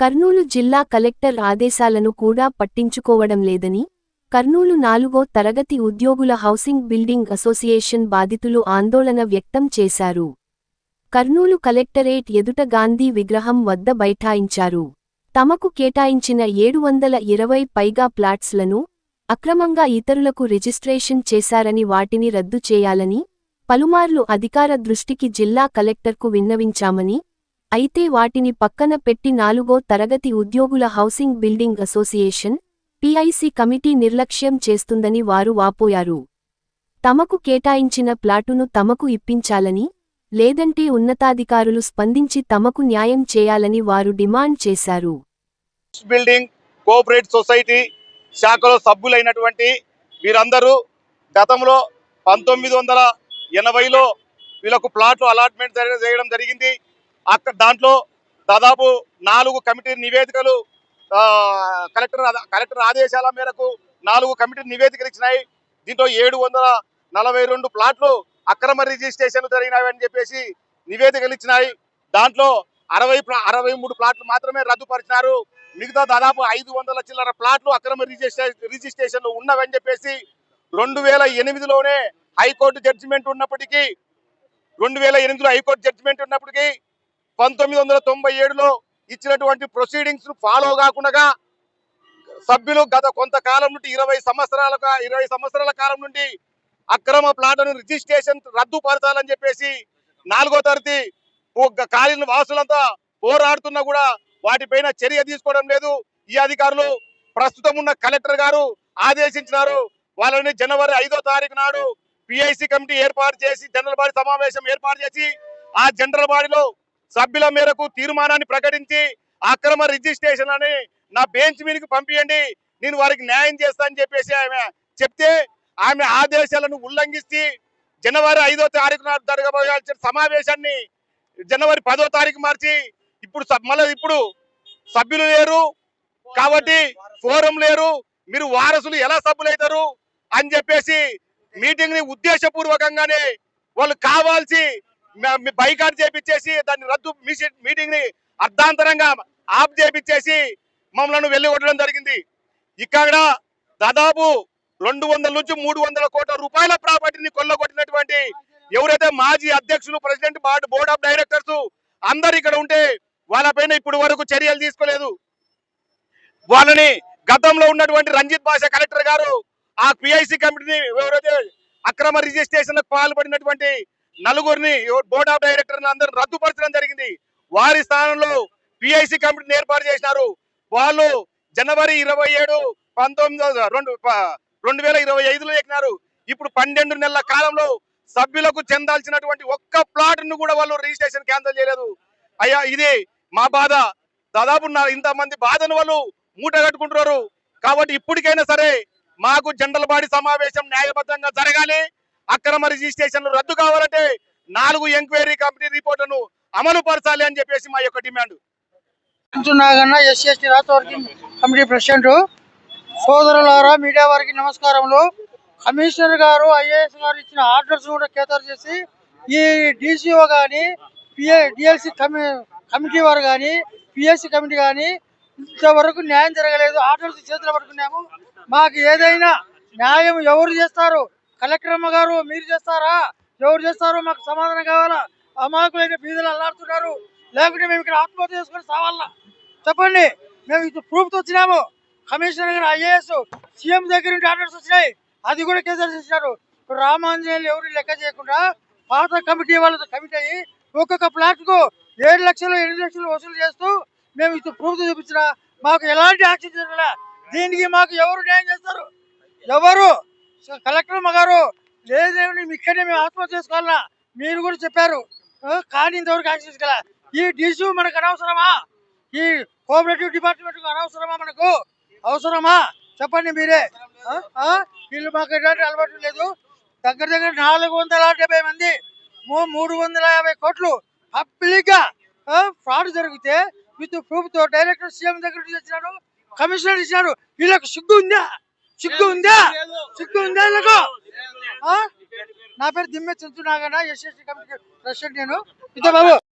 కర్నూలు జిల్లా కలెక్టర్ ఆదేశాలను కూడా పట్టించుకోవడం లేదని కర్నూలు నాలుగో తరగతి ఉద్యోగుల హౌసింగ్ బిల్డింగ్ అసోసియేషన్ బాధితులు ఆందోళన వ్యక్తం చేశారు. కర్నూలు కలెక్టరేట్ ఎదుట గాంధీ విగ్రహం వద్ద బైఠాయించారు. తమకు కేటాయించిన ఏడు వందల ఇరవై పైగా ప్లాట్స్లను అక్రమంగా ఇతరులకు రిజిస్ట్రేషన్ చేశారని వాటిని రద్దు చేయాలని పలుమార్లు అధికార దృష్టికి జిల్లా కలెక్టర్కు విన్నవించామని అయితే వాటిని పక్కన పెట్టి నాలుగో తరగతి ఉద్యోగుల housing building association PIC committee నిర్లక్ష్యం చేస్తుందని వారు వాపోయారు. తమకు కేటాయించిన ప్లాటును తమకు ఇప్పించాలని లేదంటే ఉన్నతాధికారులు స్పందించి తమకు న్యాయం చేయాలని వారు డిమాండ్ చేశారు. బిల్డింగ్ కోఆపరేట్ సొసైటీ శాఖలో సభ్యులైనటువంటి వీరందరూ గతంలో పంతొమ్మిది వందల ఎనభైలో వీళ్ళకు ప్లాట్లు అలాట్మెంట్ చేయడం జరిగింది. అక్కడ దాంట్లో దాదాపు నాలుగు కమిటీ నివేదికలు కలెక్టర్ కలెక్టర్ ఆదేశాల మేరకు నాలుగు కమిటీ నివేదికలు ఇచ్చినాయి. దీంట్లో ఏడు వందల నలభై రెండు ప్లాట్లు అక్రమ రిజిస్ట్రేషన్ జరిగినవి అని చెప్పేసి నివేదికలు ఇచ్చినాయి. దాంట్లో అరవై అరవై మూడు ప్లాట్లు మాత్రమే రద్దుపరిచినారు. మిగతా దాదాపు ఐదు వందల చిల్లర ప్లాట్లు అక్రమ రిజిస్ట్రేషన్ రిజిస్ట్రేషన్లు ఉన్నవని చెప్పేసి రెండు వేల ఎనిమిదిలోనే హైకోర్టు జడ్జిమెంట్ ఉన్నప్పటికీ రెండు వేల ఎనిమిదిలో హైకోర్టు జడ్జిమెంట్ ఉన్నప్పటికీ పంతొమ్మిది వందల తొంభై ఏడులో ఇచ్చినటువంటి ప్రొసీడింగ్స్ ఫాలో కాకుండా సభ్యులు గత కొంతకాలం నుండి ఇరవై సంవత్సరాలగా ఇరవై సంవత్సరాల కాలం నుండి అక్రమ ప్లాట్లను రిజిస్ట్రేషన్ రద్దుపరచాలని చెప్పేసి నాలుగో తరగతి కాలిన వాసులంతా పోరాడుతున్నా కూడా వాటిపైన చర్య తీసుకోవడం లేదు. ఈ అధికారులు ప్రస్తుతం ఉన్న కలెక్టర్ గారు ఆదేశించినారు. వాళ్ళని జనవరి ఐదో తారీఖు నాడు పిఐసి కమిటీ ఏర్పాటు చేసి జనరల్ బాడీ సమావేశం ఏర్పాటు చేసి ఆ జనరల్ బాడీలో సభ్యుల మేరకు తీర్మానాన్ని ప్రకటించి అక్రమ రిజిస్ట్రేషన్ అని నా బెంచ్ మీదకి పంపించండి నేను వారికి న్యాయం చేస్తా అని చెప్పేసి ఆమె చెప్తే ఆమె ఆదేశాలను ఉల్లంఘిస్తే జనవరి ఐదో తారీఖు నాడు జరగబోయాల్సిన సమావేశాన్ని జనవరి పదో తారీఖు మార్చి ఇప్పుడు సబ్- మళ్ళీ ఇప్పుడు సభ్యులు లేరు కాబట్టి ఫోరం లేరు. మీరు వారసులు ఎలా సభ్యులైతారు అని చెప్పేసి మీటింగ్ని ఉద్దేశపూర్వకంగానే వాళ్ళు కావాల్సి బైకాట్ చేపించేసి దాన్ని రద్దు మీటింగ్ని అర్ధాంతరంగా ఆఫ్ చేపించేసి మమ్మల్ని వెళ్ళగొట్టడం జరిగింది. ఇక్కడ దాదాపు రెండు వందల నుంచి మూడు వందల కోట్ల రూపాయల ప్రాపర్టీని కొల్లగొట్టినటువంటి ఎవరైతే మాజీ అధ్యక్షులు president board board of directors అందరు ఇక్కడ ఉంటే వాళ్ళపైన ఇప్పుడు వరకు చర్యలు తీసుకోలేదు. వాళ్ళని గతంలో ఉన్నటువంటి రంజిత్ భాష కలెక్టర్ గారు ఆ పిఐసి కమిటీని ఎవరైతే అక్రమ రిజిస్ట్రేషన్ పాల్పడినటువంటి నలుగురిని బోర్డ్ ఆఫ్ డైరెక్టర్ అందరూ రద్దుపరచడం జరిగింది. వారి స్థానంలో పిఐసి కమిటీని ఏర్పాటు చేసినారు. వాళ్ళు జనవరి ఇరవై ఏడు పంతొమ్మిది వందల- రెండు రెండు వేల ఇరవై ఐదులో ఎక్కినారు ఇప్పుడు పన్నెండు నెలల కాలంలో సభ్యులకు చెందాల్సినటువంటి ఒక్క ప్లాట్ను కూడా వాళ్ళు రిజిస్ట్రేషన్ క్యాన్సిల్ చేయలేదు. అయ్యా ఇది మా బాధ. దాదాపు ఇంతమంది బాధను వాళ్ళు మూట కట్టుకుంటున్నారు. కాబట్టి ఇప్పటికైనా సరే మాకు జనరల్ సమావేశం న్యాయబద్ధంగా జరగాలి. అక్రమ రిజిస్ట్రేషన్లు రద్దు కావాలంటే నాలుగు ఎంక్వైరీ కమిటీ రిపోర్టును అమలు పరచాలి అని చెప్పేసి మా యొక్క డిమాండ్. నాగన్న ఎస్సీ ఎస్టీ రాష్ట్ర వర్కింగ్ కమిటీ ప్రెసిడెంట్. సోదరులారా మీడియా వారికి నమస్కారములు. కమిషనర్ గారు ఐఏఎస్ గారు ఇచ్చిన ఆర్డర్స్ కూడా ఖేతరు చేసి ఈ డీసీఓ కానీ పిఏ డిఎల్సి కమి కమిటీ వారు కానీ పిఎస్సి కమిటీ కానీ ఇంతవరకు న్యాయం జరగలేదు. ఆర్డర్స్ చేతులు పట్టుకున్నాము మాకు ఏదైనా న్యాయం ఎవరు చేస్తారు? కలెక్టర్ అమ్మ గారు మీరు చేస్తారా? ఎవరు చేస్తారు మాకు సమాధానం కావాలా? అమాయకులైన బీదలు అల్లాడుతున్నారు. లేకుంటే మేము ఇక్కడ ఆత్మహత్య చేసుకొని సావాలా? చెప్పండి. మేము ఇది ప్రూఫ్తో వచ్చినాము. కమిషనర్ గారు ఐఏఎస్ సీఎం దగ్గర నుండి ఆర్డర్స్ వచ్చినాయి. అది కూడా కేసులు చేశారు. ఇప్పుడు రామాంజనేయులు ఎవరు లెక్క చేయకుండా పాత కమిటీ వాళ్ళతో కమిటీ అయ్యి ఒక్కొక్క ప్లాట్కు ఏడు లక్షలు ఎనిమిది లక్షలు వసూలు చేస్తూ మేము ఇది ప్రూఫ్ చూపించిన మాకు ఎలాంటి యాక్షన్ జరగలే? దీనికి మాకు ఎవరు న్యాయం చేస్తారు? ఎవరు? కలెక్టర్ అమ్మ గారు లేదేమి ఇక్కడే మేము ఆత్మహత్య చేసుకోవాలన్నా మీరు కూడా చెప్పారు. కానీ ఇంతవరకు యాక్షన్ తీసుకోలే ఈ డిష్యూ మనకు అనవసరమా? ఈ కోఆపరేటివ్ డిపార్ట్మెంట్ అనవసరమా మనకు? అవసరమా? చెప్పండి మీరే. ఆ? వీళ్ళు మాకు ఎలాంటి అలవాటు లేదు. దగ్గర దగ్గర నాలుగు వందల డెబ్బై మంది మూడు వందల యాభై కోట్లు పబ్లిక్గా ఫ్రాడ్ జరిగితే విత్ ప్రూఫ్తో డైరెక్టర్ సీఎం దగ్గర ఇచ్చినాడు కమిషనర్ ఇచ్చినాడు. వీళ్ళకి సిగ్గు ఉందా? సిగ్గు ఉందా? సిగ్గు ఉందా వీళ్ళకు? నా పేరు Dimme Chenchu Naganna SST committee president నేను. ఇదే బాబు.